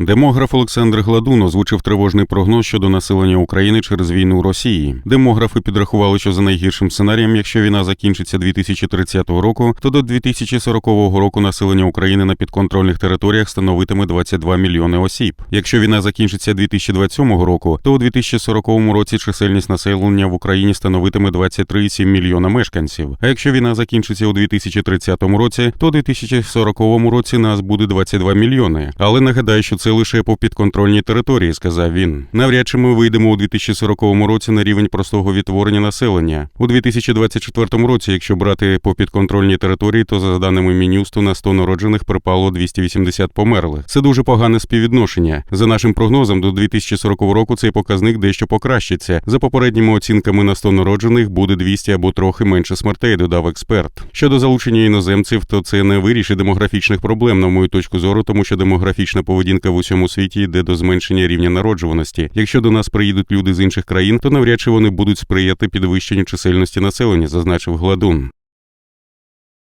Демограф Олександр Гладун озвучив тривожний прогноз щодо населення України через війну Росії. Демографи підрахували, що за найгіршим сценарієм, якщо війна закінчиться 2030 року, то до 2040 року населення України на підконтрольних територіях становитиме 22 мільйони осіб. Якщо війна закінчиться 2027 року, то у 2040 році чисельність населення в Україні становитиме 23,7 мільйона мешканців. А якщо війна закінчиться у 2030 році, то у 2040 році нас буде 22 мільйони. Але нагадаю, що це лише по підконтрольній території, сказав він. Навряд чи ми вийдемо у 2040 році на рівень простого відтворення населення. У 2024 році, якщо брати по підконтрольній території, то за даними Мінюсту на 100 народжених припало 280 померлих. Це дуже погане співвідношення. За нашим прогнозом, до 2040 року цей показник дещо покращиться. За попередніми оцінками на 100 народжених буде 200 або трохи менше смертей, додав експерт. Щодо залучення іноземців, то це не вирішить демографічних проблем, на мою точку зору, тому що демографічна поведінка в усьому світі йде до зменшення рівня народжуваності. Якщо до нас приїдуть люди з інших країн, то навряд чи вони будуть сприяти підвищенню чисельності населення, зазначив Гладун.